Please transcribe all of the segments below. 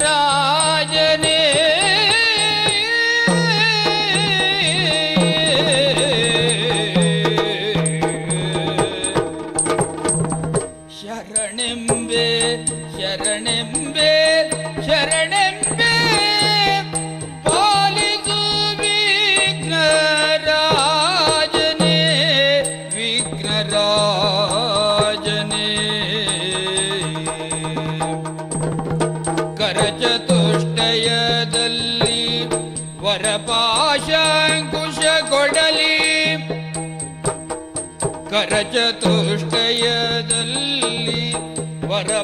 ರಾಜನೇ. ಶರಣೆಂಬೆ ಶರಣೆಂಬೆ ಶರಣೆಂಬೆ. ಕೊಡಲಿ ಕರಚತುಷ್ಟಯದಲ್ಲಿ ವರಪಾಶಂಕುಶ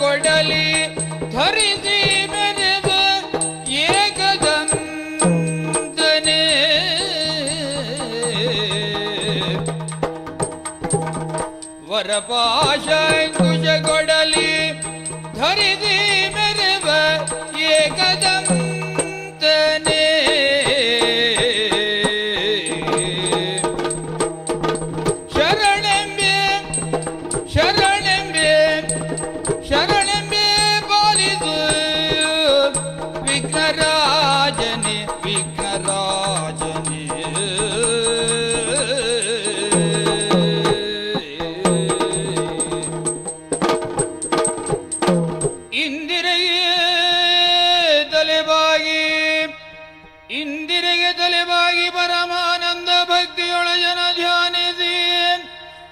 ಕೊಡಲಿ ಧರಿಸಿ ಮೆರೆದ ಏಕದಂತನೇ ವರಪಾಶಂಕುಶ ಕೊಡಲಿ ಧರಿಸಿ ಮೆರೆವ ಏಕದಂತನೇ ಇಂದಿರೆಗೆ ತಲೆಬಾಗಿ ಇಂದಿರೆಗೆ ತಲೆಬಾಗಿ ಪರಮಾನಂದ ಭಕ್ತಿಯೊಳ ಜನ ಧ್ಯಾನಿಸಿ.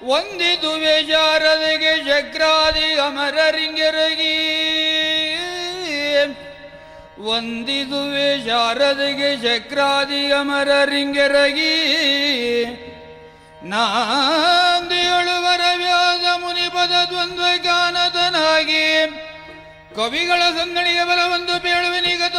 ವಂದಿದುವೆ ಶಾರದೆಗೆ ಚಕ್ರಾದಿ ಅಮರರಿಂಗೆರಗಿ. ವಂದಿದುವೆ ಶಾರದೆಗೆ ಚಕ್ರಾದಿ ಅಮರರಿಂಗೆರಗಿ. ನಾಂದಿಯೊಳು ವರವ್ಯಾಸ ಮುನಿಪದ ದ್ವಂದ್ವ ಗಾನದನಾಗಿ ಕವಿಗಳ ಸಂಗಣಿಗೆ ಬಲವೊಂದು ಬೇಳುವಿನಿಗತ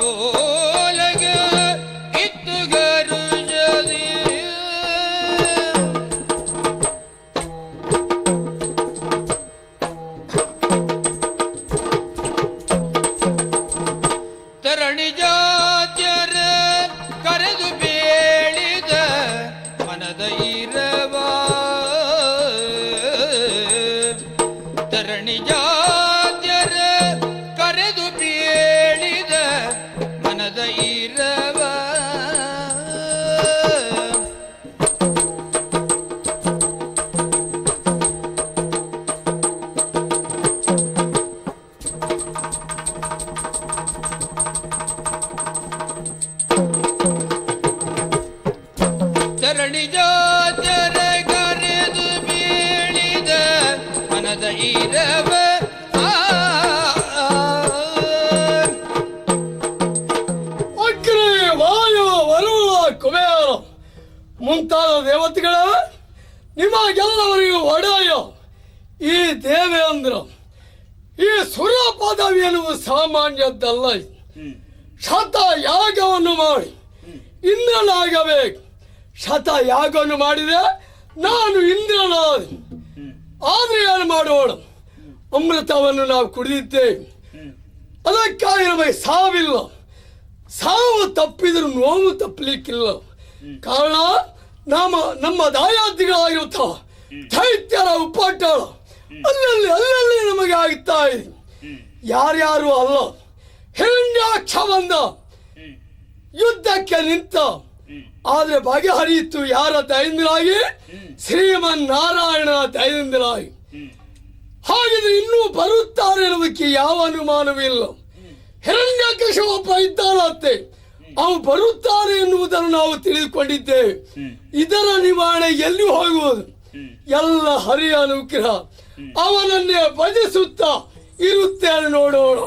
ಜಾತ್ಯರ ಕರೆದು ಬೀಳಿದ ಮನದ ಇರವ ಅಗ್ನಿ ವಾಯು ವರುಣ ಕುಬೇರ. ಮುಂತಾದ ದೇವತೆಗಳ ನಿಮಗೆಲ್ಲವರಿಗೂ ಒಡೆಯ. ಈ ದೇವೇಂದ್ರ ಈ ಸುರ ಪದವಿ ಎನ್ನುವುದು ಸಾಮಾನ್ಯದ್ದಲ್ಲ. ಶತ ಯಾಗವನ್ನು ಮಾಡಿ. ಇಂದ್ರನಾಗಬೇಕು. ಶತ ಯಾಗವನ್ನು ಮಾಡಿದೆ. ನಾನು ಇಂದ್ರನಾದ. ಆದರೆ ಏನು ಮಾಡೋಣ ಅಮೃತವನ್ನು ನಾವು ಕುಡಿದಿದ್ದೇವೆ. ಅದಕ್ಕಾಗಿ ನಮಗೆ ಸಾವಿಲ್ಲ. ಸಾವು ತಪ್ಪಿದರೂ ನೋವು ತಪ್ಪಲಿಕ್ಕಿಲ್ಲ. ಕಾರಣ ನಮ್ಮ ನಮ್ಮ ದಾಯಾದಿಗಳಾಗಿರುತ್ತ ದೈತ್ಯರ ಉಪಟಳ. ಅಲ್ಲಲ್ಲಿ ಅಲ್ಲಲ್ಲಿ ನಮಗೆ ಆಗುತ್ತಾ ಇದೆ. ಯಾರ್ಯಾರು ಅಲ್ಲ. ಹಿರಣ್ಯಾಕ್ಷ ಬಂದ. ಯುದ್ಧಕ್ಕೆ ನಿಂತ. ಆದ್ರೆ ಬಗೆಹರಿಯಿತು ಯಾರ ದಯದಿಂದಲಾಗಿ ಶ್ರೀಮನ್ ನಾರಾಯಣ ದಯದಿಂದಲಾಗಿ ಹಾಗಿದ್ರೆ ಇನ್ನೂ ಬರುತ್ತಾರೆ ಅನ್ನೋದಕ್ಕೆ ಯಾವ ಅನುಮಾನವಿಲ್ಲ ಹಿರಣ್ಯ ಕೃಷ್ಣಪ್ಪ ಇದ್ದಾನಂತೆ ಅವು ಬರುತ್ತಾರೆ ಎನ್ನುವುದನ್ನು ನಾವು ತಿಳಿದುಕೊಂಡಿದ್ದೇವೆ ಇದರ ನಿವಾರಣೆ ಎಲ್ಲಿ ಹೋಗುವುದು? ಎಲ್ಲ ಹರಿಯ ಅನುಗ್ರಹ ಅವನನ್ನೇ ಭಜಿಸುತ್ತಾ ಇರುತ್ತೇನೆ ನೋಡೋಣ.